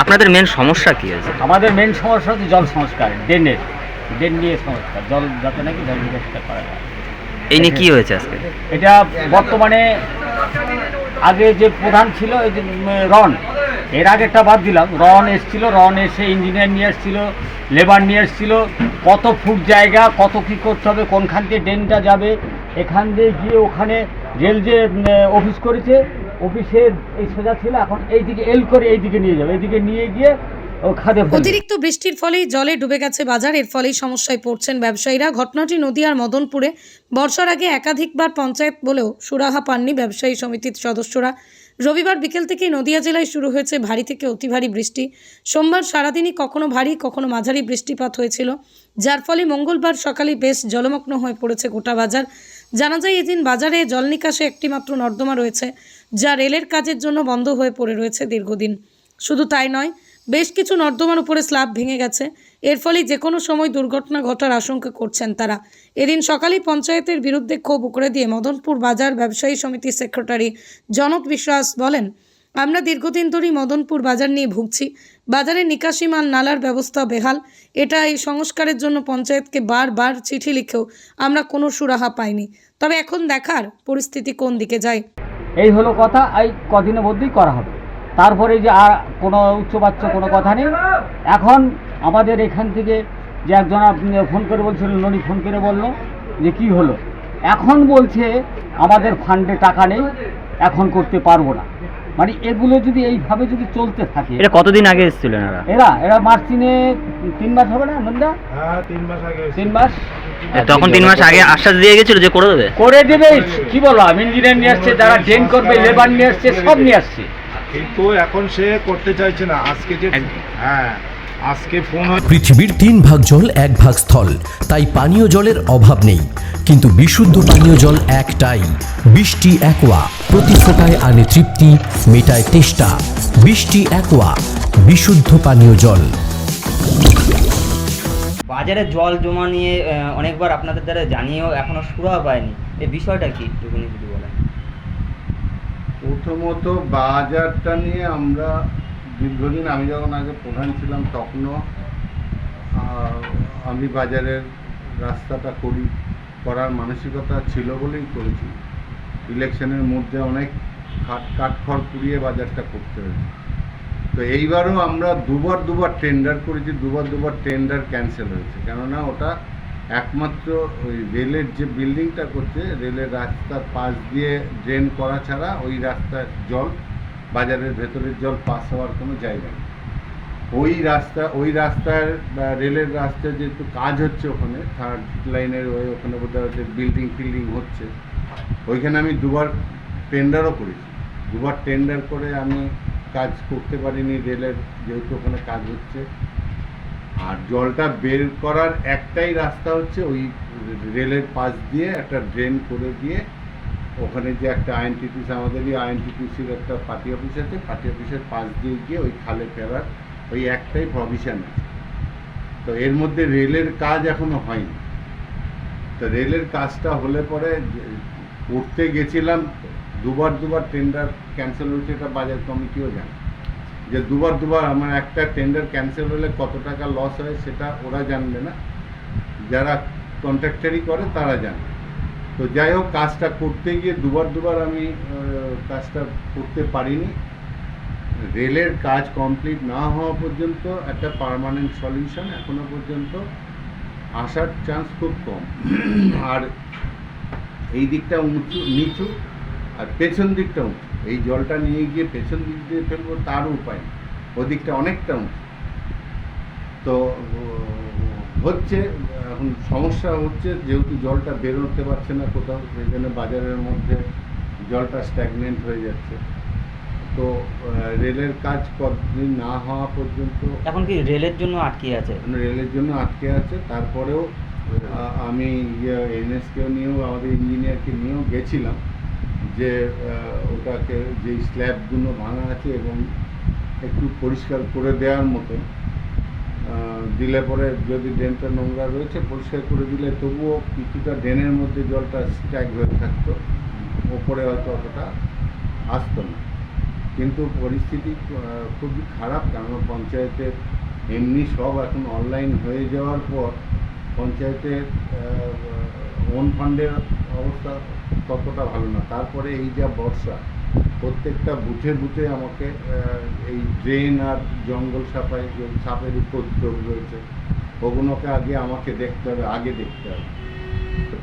আপনাদের মেন সমস্যা কি আছে? আমাদের মেন সমস্যা হচ্ছে জল সংস্কার ড্রেনের ড্রেন নিয়ে সংস্কার জল যাতে নাকি জল পরিষ্কার করা যায়। এই নিয়ে কি হয়েছে আজকে? এটা বর্তমানে আগে যে প্রধান ছিল এই যে রন এর আগেরটা বাদ দিলাম। রন এসছিল রন এসে ইঞ্জিনিয়ার নিয়ে এসছিল লেবার নিয়ে এসছিল। কত ফুট জায়গা কত কি করতে হবে কোনখান দিয়ে ড্রেনটা যাবে এখান দিয়ে গিয়ে ওখানে রেল যে অফিস করেছে এই সোজা ছিল, এখন এইদিকে এল করে এইদিকে নিয়ে যাবে। এইদিকে নিয়ে গিয়ে। অতিরিক্ত বৃষ্টির ফলেই জলে ডুবে গেছে বাজার, এর ফলেই সমস্যায় পড়ছেন ব্যবসায়ীরা। ঘটনাটি নদিয়ার মদনপুরে। বর্ষার আগে একাধিকবার পঞ্চায়েত বলেও সুরাহা পাননি ব্যবসায়ী সমিতির সদস্যরা। রবিবার বিকেল থেকেই নদিয়া জেলায় শুরু হয়েছে ভারী থেকে অতি ভারী বৃষ্টি। সোমবার সারাদিনই কখনো ভারী, কখনো মাঝারি বৃষ্টিপাত হয়েছিল। যার ফলে মঙ্গলবার সকালে বেশ জলমগ্ন হয়ে পড়েছে গোটা বাজার। জানা যায়, এদিন বাজারে জল নিকাশে একটিমাত্র নর্দমা রয়েছে। যা রেলের কাজের জন্য বন্ধ হয়ে পড়ে রয়েছে দীর্ঘদিন। শুধু তাই নয়, বেশ কিছু নর্দমার উপরে স্ল্যাব ভেঙে গেছে। এর ফলে যে কোনো সময় দুর্ঘটনা ঘটার আশঙ্কা করছেন তারা। এদিন সকালেই পঞ্চায়েতের বিরুদ্ধে ক্ষোভ উকড়ে দিয়ে মদনপুর বাজার ব্যবসায়ী সমিতির সেক্রেটারি জনক বিশ্বাস বলেন, আমরা দীর্ঘদিন ধরেই মদনপুর বাজার নিয়ে ভুগছি। বাজারে নিকাশি মাল, নালার ব্যবস্থা বেহাল। এটা এই সংস্কারের জন্য পঞ্চায়েতকে বারবার চিঠি লিখেও আমরা কোনো সুরাহা পাইনি। তবে এখন দেখার পরিস্থিতি কোন দিকে যায়? এই হলো কথা, এই কদিনের মধ্যেই করা হবে। তারপরে যে আর কোনো উচ্চবাচ্য কোনো কথা নেই। এখন আমাদের এখান থেকে যে একজন ফোন করে বলছিল, ননি ফোন করে বলল যে কি হলো। এখন বলছে, আমাদের ফান্ডে টাকা নেই, এখন করতে পারব না। মানে এগুলো যদি এইভাবে যদি চলতে থাকে এটা কতদিন আগে এসেছিলেন এরা এরা এরা মার্চ তিনে তিন মাস হবে না নন্দা? হ্যাঁ তিন মাস আগে তিন মাস? তখন তিন মাস আগে আশ্বাস দিয়ে গেছিল যে করে দেবে? করে দেবে কি বললাম ইঞ্জিনিয়ার নিয়ে আসছে যারা ড্রেন করবে লেবার নিয়ে আসছে সব নিয়ে আসছে। কিন্তু এখন সে করতে চাইছে না। আজকে যে হ্যাঁ আজকে ফোন পৃথিবীর তিন ভাগ জল এক ভাগ স্থল তাই পানীয় জলের অভাব নেই। কিন্তু বিশুদ্ধ পানীয় জল একটাই। বৃষ্টি একোয়া প্রতি ফোটায় আনে তৃপ্তি মেটায় তেষ্টা। বৃষ্টি একোয়া বিশুদ্ধ পানীয় জল। বাজারে জল জমা নিয়ে অনেকবার আপনাদের দ্বারা জানিয়েও এখনও সুরাহা পায়নি। এই বিষয়টা কি একটুখানি যদি বলেন? প্রথমত বাজারটা নিয়ে আমরা দীর্ঘদিন আমি যখন আগে প্রধান ছিলাম তখনও আমি বাজারের রাস্তাটা করি। করার মানসিকতা ছিল বলেই করেছি। ইলেকশনের মধ্যে অনেক কাট কাঠখড় পুড়িয়ে বাজারটা করতে হয়েছে। তো এইবারও আমরা দুবার দুবার টেন্ডার করেছি, দুবার দুবার টেন্ডার ক্যান্সেল হয়েছে। কেননা ওটা একমাত্র ওই রেলের যে বিল্ডিংটা করছে, রেলের রাস্তার পাশ দিয়ে ড্রেন করা ছাড়া ওই রাস্তার জল, বাজারের ভেতরের জল পাস হওয়ার কোনো জায়গা নেই। ওই রাস্তা, ওই রাস্তার রেলের রাস্তায় যেহেতু কাজ হচ্ছে ওখানে থার্ড লাইনের ওই ওখানে বোধহয় বিল্ডিং ফিল্ডিং হচ্ছে, ওইখানে আমি দুবার টেন্ডারও করেছি। দুবার টেন্ডার করে আমি কাজ করতে পারিনি রেলের, যেহেতু ওখানে কাজ হচ্ছে। আর জলটা বের করার একটাই রাস্তা হচ্ছে ওই রেলের পাশ দিয়ে একটা ড্রেন করে দিয়ে ওখানে যে একটা আইএনটিটিসি আমাদেরই আইএনটিটিসির একটা পার্টি অফিস আছে পার্টি অফিসের পাশ দিয়ে গিয়ে ওই খালে ফেরার ওই একটাই প্রভিশন আছে। তো এর মধ্যে রেলের কাজ এখনও হয়নি। তো রেলের কাজটা হলে পরে করতে গেছিলাম, দুবার দুবার টেন্ডার ক্যান্সেল হয়েছে, এটা বাজার কমিটিও জানে। যে দুবার দুবার আমার একটা টেন্ডার ক্যান্সেল হলে কত টাকা লস হয় সেটা ওরা জানবে না। যারা কন্ট্রাক্টারি করে, তারা জানে তো যাই হোক, কাজটা করতে গিয়ে দুবার দুবার আমি কাজটা করতে পারিনি। রেলের কাজ কমপ্লিট না হওয়া পর্যন্ত একটা পার্মানেন্ট সলিউশন এখনও পর্যন্ত আসার চান্স খুব কম। আর এই দিকটা উঁচু, নিচু আর পেছন দিকটা উঁচু। এই জলটা নিয়ে গিয়ে পেছন দিক দিয়ে ফেলব তারও উপায় ওদিকটা অনেকটা উঁচু। তো হচ্ছে, এখন সমস্যা হচ্ছে যেহেতু জলটা বেরোতে পারছে না কোথাও, সেই জন্য বাজারের মধ্যে জলটা স্ট্যাগনেন্ট হয়ে যাচ্ছে। তো রেলের কাজ কতদিন না হওয়া পর্যন্ত এখন কি রেলের জন্য আটকে আছে? রেলের জন্য আটকে আছে। তারপরেও আমি ইয়ে এনএসকেও নিয়েও আমাদের ইঞ্জিনিয়ারকে নিয়েও গেছিলাম যে ওটাকে যে স্ল্যাবগুলো ভাঙা আছে এবং একটু পরিষ্কার করে দেওয়ার মতো দিলে পরে যদি ড্রেনটা নোংরা রয়েছে পরিষ্কার করে দিলে তবুও কিছুটা ড্রেনের মধ্যে জলটা স্ট্যাগ হয়ে থাকতো ওপরে হয়তো অতটা আসতো না। কিন্তু পরিস্থিতি খুবই খারাপ। কারণ পঞ্চায়েতের এমনি সব এখন অনলাইন হয়ে যাওয়ার পর পঞ্চায়েতের ওন ফান্ডের অবস্থা ততটা ভালো না। তারপরে এই যা বর্ষা, প্রত্যেকটা বুথে বুথে আমাকে এই ড্রেন আর জঙ্গল সাফাই যে সাপের উপদ্রব রয়েছে। ওগুলোকে আগে আমাকে দেখতে হবে, আগে দেখতে হবে।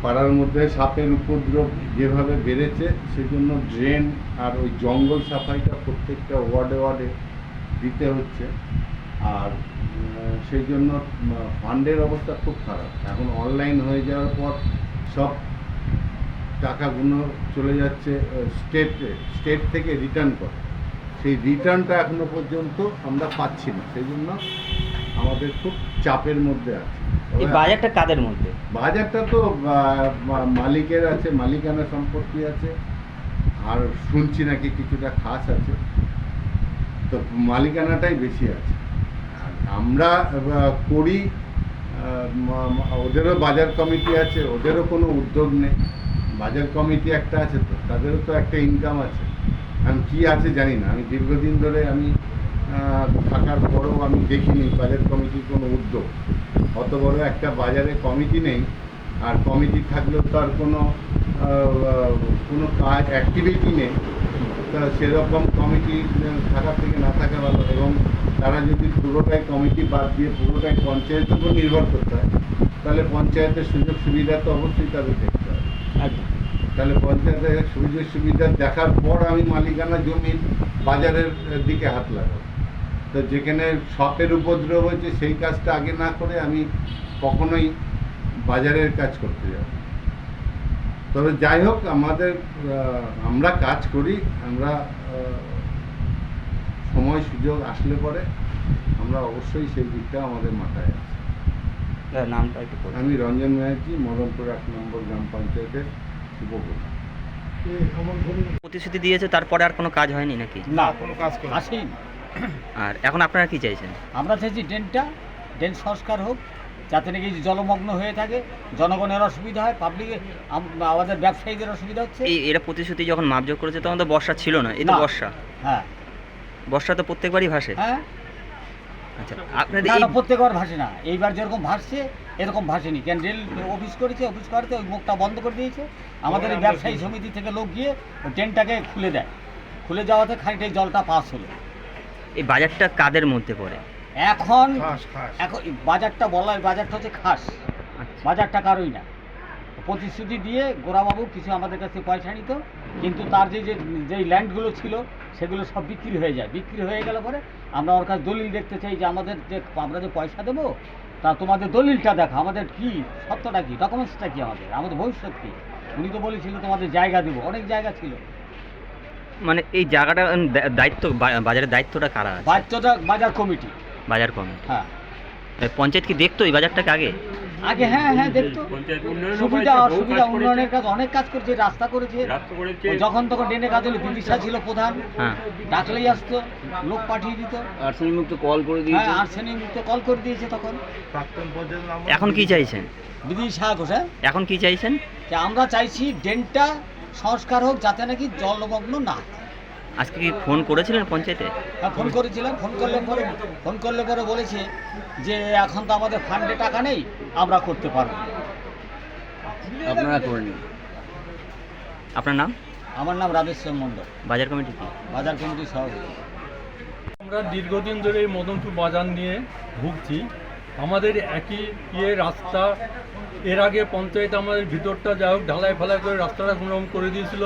পাড়ার মধ্যে সাপের উপদ্রব যেভাবে বেড়েছে, সেজন্য ড্রেন আর ওই জঙ্গল সাফাইটা প্রত্যেকটা ওয়ার্ডে ওয়ার্ডে দিতে হচ্ছে। আর সেই জন্য ফান্ডের অবস্থা খুব খারাপ। এখন অনলাইন হয়ে যাওয়ার পর সব টাকাগুলো চলে যাচ্ছে স্টেটে স্টেট থেকে রিটার্ন করে। সেই রিটার্নটা এখনও পর্যন্ত আমরা পাচ্ছি না। সেই জন্য আমাদের খুব চাপের মধ্যে আছে। এই বাজারটা কাদের মধ্যে? বাজারটা তো মালিকের আছে মালিকানা সম্পত্তি আছে আর শুনছি নাকি কিছুটা খাস আছে। তো মালিকানাটাই বেশি আছে। আর আমরা করি ওদেরও বাজার কমিটি আছে ওদেরও কোনো উদ্যোগ নেই। বাজার কমিটি একটা আছে তো তাদেরও তো একটা ইনকাম আছে। আমি কী আছে জানি না আমি দীর্ঘদিন ধরে আমি থাকার পরেও আমি দেখিনি বাজার কমিটির কোনো উদ্যোগ। অত বড় একটা বাজারে কমিটি নেই আর কমিটি থাকলেও তার কোনো কোনো কাজ অ্যাক্টিভিটি নেই। তা সেরকম কমিটি থাকার থেকে না থাকা ভালো। এবং তারা যদি পুরোটাই কমিটি বাদ দিয়ে পুরোটাই পঞ্চায়েতের উপর নির্ভর করতে হয় তাহলে পঞ্চায়েতের সুযোগ সুবিধা তো অবশ্যই তাদের দেখতে হবে। একদম তাহলে পঞ্চায়েতের সুযোগ সুবিধা দেখার পর আমি মালিকানা জমির বাজারের দিকে হাত লাগাবো। তো যেখানে শখের উপদ্রব হচ্ছে সেই কাজটা আগে না করে আমি কখনোই বাজারের কাজ করতে যাব তবে যাই হোক আমাদের আমরা কাজ করি আমরা সময় সুযোগ আসলে পরে আমরা অবশ্যই সেই দিকটা আমাদের মাথায় আছে। নামটা একটু আমি রঞ্জন ব্যানার্জি মদনপুর এক নম্বর গ্রাম পঞ্চায়েতের উপপ্রধান। প্রতিশ্রুতি দিয়েছে তারপরে আর কোনো কাজ হয়নি নাকি? না কোনো কাজ করে আসেই আর এখন আপনারা কি চাইছেন? আমরা চাইছি ড্রেনটা ড্রেন সংস্কার হোক যাতে নাকি জলমগ্ন হয়ে থাকে জনগণের অসুবিধা হয় পাবলিক আমাদের ব্যবসায়ীদের অসুবিধা হচ্ছে। এই এরা প্রতিশ্রুতি যখন মাপযোগ করেছে তখন তো বর্ষা ছিল না এই তো বর্ষা। হ্যাঁ। বর্ষা তো প্রত্যেকবারই ভাসে। হ্যাঁ। আচ্ছা আপনাদের এই প্রত্যেকবার ভাসে না এইবার যেরকম ভাসছে এরকম ভাসেনি। কেন রেল অফিস করেছে অফিস করতে ওই মুখটা বন্ধ করে দিয়েছে। আমাদের এই ব্যবসায়ী সমিতি থেকে লোক গিয়ে ওই ট্রেনটাকে খুলে দেয়। খুলে যাওয়াতে খানিকটাই জলটা পাস হলো। এই বাজারটা কাদের মধ্যে পড়ে? এখন খাস খাস। এখন বাজারটা বলা হয় বাজারটা হচ্ছে খাস। আচ্ছা। বাজারটা কারোই না। প্রতিশ্রুতি দিয়ে গোরাবাবু কিছু আমাদের কাছে পয়সা নিত কিন্তু তার যে যে যেই ল্যান্ডগুলো ছিল সেগুলো সব বিক্রি হয়ে যায়। বিক্রি হয়ে গেলে পরে আমরা ওর কাছে দলিল দেখতে চাই যে আমাদের যে আমরা যে পয়সা দেবো তা তোমাদের দলিলটা দেখো। আমাদের কি? সত্যটা কি? ডকুমেন্টসটা কি আমাদের? আমাদের ভবিষ্যৎ কি? উনি তো বলেছিল তোমাদের জায়গা দেবো। অনেক জায়গা ছিল। মানে এই জায়গাটা দায়িত্ব বাজারের দায়িত্বটা কারা আছে? বাচ্চাটা বাজার কমিটি। বাজার কমিটি। হ্যাঁ। পঞ্চায়েত কি দেখতো এই বাজারটাকে আগে? আগে হ্যাঁ হ্যাঁ দেখতো। সুবিধা অসুবিধা উন্নয়নের কাজ অনেক কাজ করেছে রাস্তা করেছে। যখন তখন ডেনে কাজ হলো বিদিশা ছিল প্রধান। হ্যাঁ। ডাকলেই আসতো লোক পাঠিয়ে দিত। আর্সেনিক মুক্ত কল করে দিয়েছে হ্যাঁ আর্সেনিক মুক্ত কল করে দিয়েছে তখন। এখন কি চাইছেন? বিদিশা ঘোষ হ্যাঁ। এখন কি চাইছেন? যে আমরা চাইছি ড্রেনটা সংস্কার হোক যাতে নাকি জলমগ্ন না হয়। আজকে কি ফোন করেছিলেন পঞ্চায়েতে? হ্যাঁ, ফোন করেছিলাম ফোন করলে পরে ফোন করলে পরে বলেছে যে এখন তো আমাদের ফান্ডে টাকা নেই আমরা করতে পারব। আপনারা করে নিন আপনার নাম? আমার নাম রামেশ্বর মণ্ডল। বাজার কমিটি কি? বাজার কমিটির সভাপতি। আমরা দীর্ঘদিন ধরে এই মদনপুর বাজার নিয়ে ভুগছি। আমাদের একই ইয়ে রাস্তা, এর আগে পঞ্চায়েত আমাদের ভিতরটা যাই হোক, ঢালাই ফালাই করে রাস্তাটা কোনোরকম করে দিয়েছিল।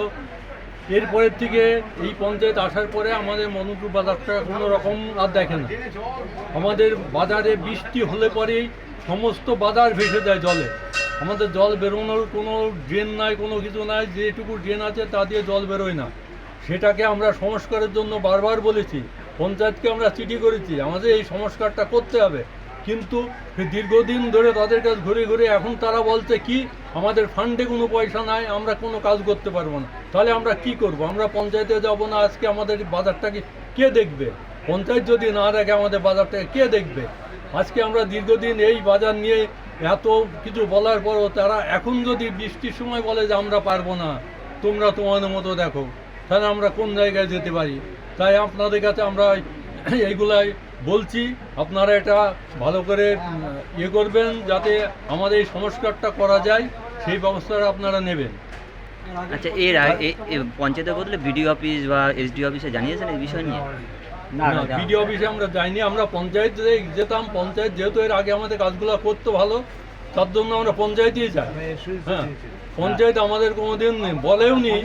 এরপরের থেকে এই পঞ্চায়েত আসার পরে আমাদের মদনপুর বাজারটা কোনো রকম আর দেখে না। আমাদের বাজারে বৃষ্টি হলে পরেই সমস্ত বাজার ভেসে যায় জলে। আমাদের জল বেরোনোর কোনো ড্রেন নাই, কোনো কিছু নাই, যেটুকু ড্রেন আছে তা দিয়ে জল বেরোয় না। সেটাকে আমরা সংস্কারের জন্য বারবার বলেছি, পঞ্চায়েতকে আমরা চিঠি করেছি, আমাদের এই সংস্কারটা করতে হবে। কিন্তু দীর্ঘদিন ধরে তাদের কাছে ঘুরে ঘুরে এখন তারা বলছে কি, আমাদের ফান্ডে কোনো পয়সা নাই, আমরা কোনো কাজ করতে পারব না। তাহলে আমরা কি করব? আমরা পঞ্চায়েতে যাব না আজকে? আমাদের বাজারটাকে কে দেখবে? পঞ্চায়েত যদি না দেখে আমাদের বাজারটাকে কে দেখবে? আজকে আমরা দীর্ঘদিন এই বাজার নিয়ে এত কিছু বলার পরও তারা এখন যদি বৃষ্টির সময় বলে যে আমরা পারব না, তোমরা তোমাদের মতো দেখো, তাহলে আমরা কোন জায়গায় যেতে পারি? তাই আপনাদের কাছে আমরা এইগুলাই বলছি আপনারা এটা ভালো করে ইয়ে করবেন যাতে আমাদের এই সংস্কারটা করা যায় সেই ব্যবস্থাটা আপনারা নেবেন। আচ্ছা এর পঞ্চায়েতের বদলে বিডিও অফিস বা এসডি অফিসে জানিয়েছেন এই বিষয় নিয়ে? না বিডিও অফিসে আমরা যাইনি আমরা পঞ্চায়েতে যেতাম পঞ্চায়েত যেহেতু এর আগে আমাদের কাজগুলো করতো ভালো তার জন্য আমরা পঞ্চায়েতেই যাই। হ্যাঁ পঞ্চায়েত আমাদের কোনোদিন বলেও নি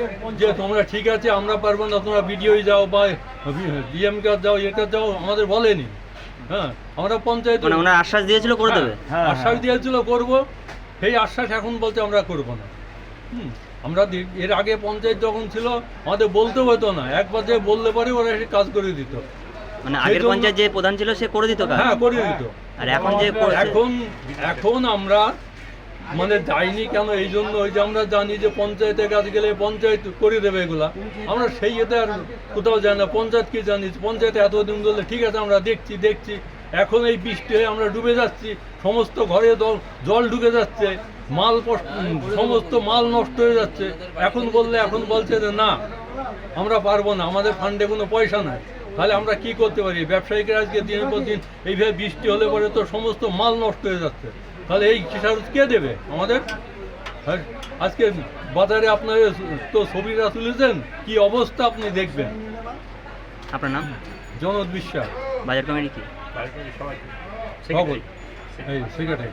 যে তোমরা ঠিক আছে আমরা পারব না তোমরা বিডিও যাও বা ডিএম কাজ যাও এটা যাও আমাদের বলেনি। হ্যাঁ আমরা পঞ্চায়েত মানে ওনার আশ্বাস দিয়েছিল করে দেবে? হ্যাঁ, আশ্বাস দিয়েছিল করব। সেই আশ্বাস এখন বলতে আমরা করব না। হুম আমরা এর আগে পঞ্চায়েত যখন ছিল আমাদের বলতে হতো না। একবার যে বললে পরে ওরা কাজ করে দিত। মানে আগের পঞ্চায়েত যে প্রধান ছিল সে করে দিত হ্যাঁ করে দিত। আর এখন যে এখন এখন আমরা মানে যাইনি কেন? এই জন্য ওই যে আমরা জানি যে পঞ্চায়েতে কাজ গেলে পঞ্চায়েত করে দেবে এগুলা। আমরা সেই এতে আর কোথাও যাই না। পঞ্চায়েত কি জানি? পঞ্চায়েতে এতদিন ধরলে ঠিক আছে, আমরা দেখছি দেখছি। এখন এই বৃষ্টি হয়ে আমরা ডুবে যাচ্ছি। সমস্ত ঘরে জল- জল ঢুকে যাচ্ছে। মাল সমস্ত মাল নষ্ট হয়ে যাচ্ছে। এখন বললে, এখন বলছে যে না, আমরা পারব না। আমাদের ফান্ডে কোনো পয়সা নাই। তাহলে আমরা কি করতে পারি? ব্যবসায়িকরা আজকে দিনের পর দিন এইভাবে বৃষ্টি হলে পরে তো সমস্ত মাল নষ্ট হয়ে যাচ্ছে। তাহলে এই খেসারত কে দেবে? আমাদের? আর আজকে বাজারে আপনার তো ছবিটা তুলেছেন কি অবস্থা আপনি দেখবেন? আপনার নাম? জনদ বিশ্বাস। বাজার কমিটি কি? সেক্রেটারি।